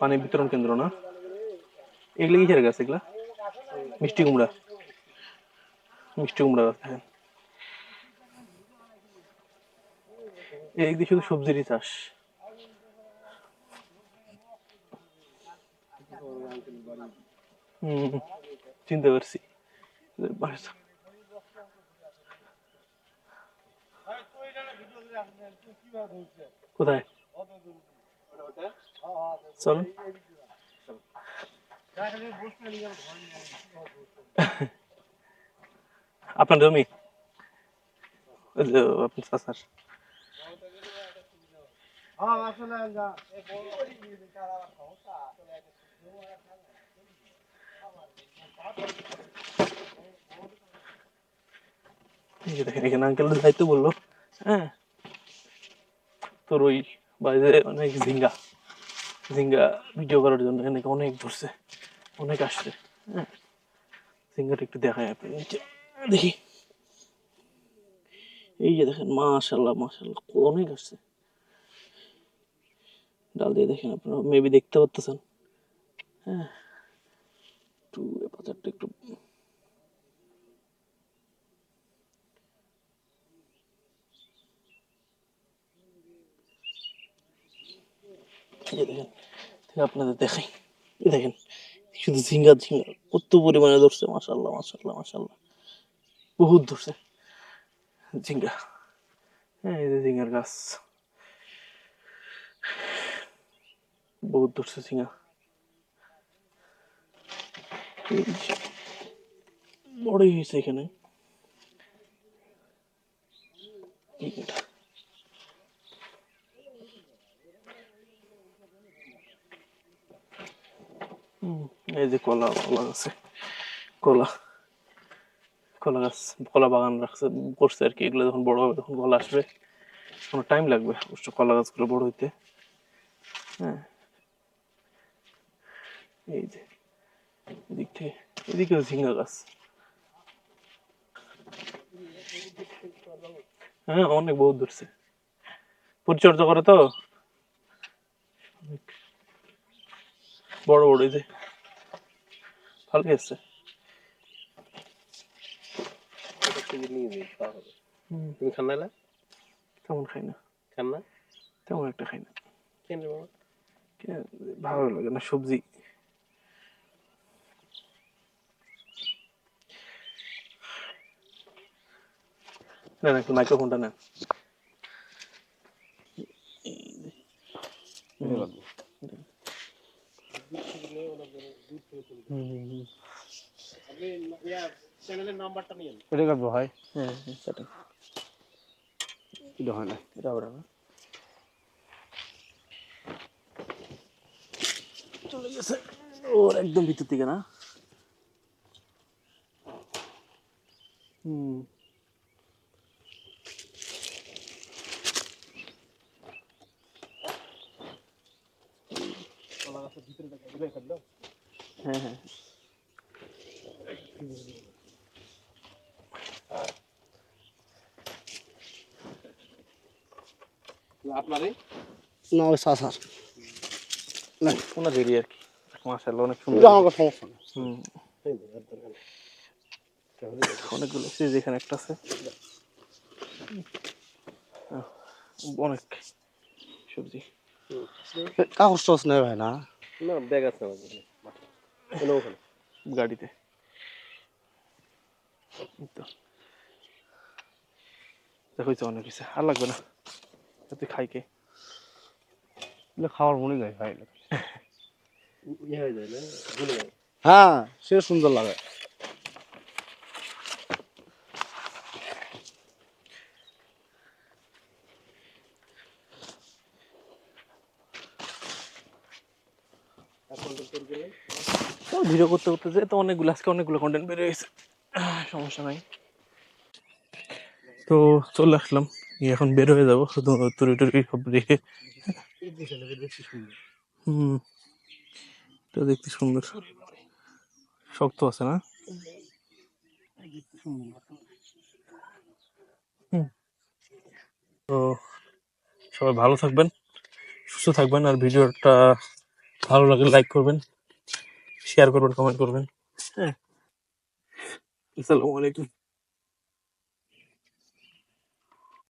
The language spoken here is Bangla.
পানি বিতরণ কেন্দ্র না? এগুলো কিসের গাছ, এগুলা? মিষ্টি কুমড়া। মিষ্টি কুমড়া গাছ হ্যাঁ। এই শুধু সবজিরই চাষ। হুম, চিনতে পারছি। কোথায়? চল। আপনার জমি? ওই আপনার চাষার দেখেন, এখানে আঙ্কেল দায়িত্ব বলল হ্যাঁ? তোর ওই বাইরে অনেক ঝিঙ্গা। ঝিঙ্গা ভিডিও করার জন্য এখানে অনেক ধরছে, অনেক আসছে। হ্যাঁ ঝিঙ্গাটা একটু দেখায় আপনি নিচে দেখি। এই যে দেখেন মাশাল্লাহ মাশাল্লাহ অনেক আসছে। ডাল দিয়ে দেখেন আপনারা মেবি দেখতে পারতেছেন। হ্যাঁ একটু পাতারটা একটু দেখেন আপনাদের দেখাই। দেখেন শুধু ঝিঙ্গা ঝিঙ্গা, কত পরিমাণে ধরছে মাশাল্লাহ মাশাল্লাহ মাশাল্লাহ বহুত ধরছে ঝিঙ্গা। হ্যাঁ এই যে ঝিঙ্গার গাছ। বহুত ধরছে ঝিঙ্গা। বড়ই হয়েছে এখানে। এই যে কলা কলা গাছে কলা কলা গাছ, কলা বাগান রাখছে, করছে আর কি। এগুলো যখন বড় হবে তখন কলা আসবে। কোনো টাইম লাগবে অবশ্য কলা গাছগুলো বড় হইতে। হ্যাঁ। এই যে, এদিক থেকে, এদিকেও ঝিঙ্গা গাছ। হ্যাঁ অনেক বহুত ধরছে পরিচর্যা করে তো? বড় বড়, এই যে। ভালোই আছে। হুম, তুমি খান না তেমন খাই না। খান না? তেমন একটা খাই না। কেন রে বাবা? কে- ভালো লাগে না সবজি। না না একটু মাইক্রোফোনটা আপনি কাটবো ভাই হ্যাঁ হ্যাঁ সেটা হয় না এটা ওর একদম ভিতর থেকে না হুম। ভিতরে হ্যাঁ হ্যাঁ। আপনারই? না ওই চাষার ওনার এরি আর কি। মাশাআল্লাহ অনেক সুন্দর। আমার সমস্যা না। হুম। অনেকগুলো আছে যেখানে একটা আছে। অনেক সবজি। কাগজ টস নেই ভাই না? না ব্যাগ আছে কাছে ওখানে? গাড়িতে। তো। দেখো তো অনেক কিছু। আর লাগবে না। তুই খাই কে? খাওয়ার মনে যায় ভাই। ইয়ে হয়ে যায় না? ভুলে যায়? হ্যাঁ সে সুন্দর লাগে। ভিডিও করতে করতে যে তো অনেকগুলো, আজকে অনেকগুলো কন্টেন্ট বের হয়েছে সমস্যা নাই। তো চলে আসলাম। এখন বের হয়ে যাব, শুধু তুরি টুরি সব রেখে হুম, এটা দেখতে সুন্দর। শক্ত আছে না? তো সবাই ভালো থাকবেন, সুস্থ থাকবেন, আর ভিডিওটা ভালো লাগলে লাইক করবেন শেয়ার করবেন কমেন্ট করবেন। হ্যাঁ। আসসালামু আলাইকুম।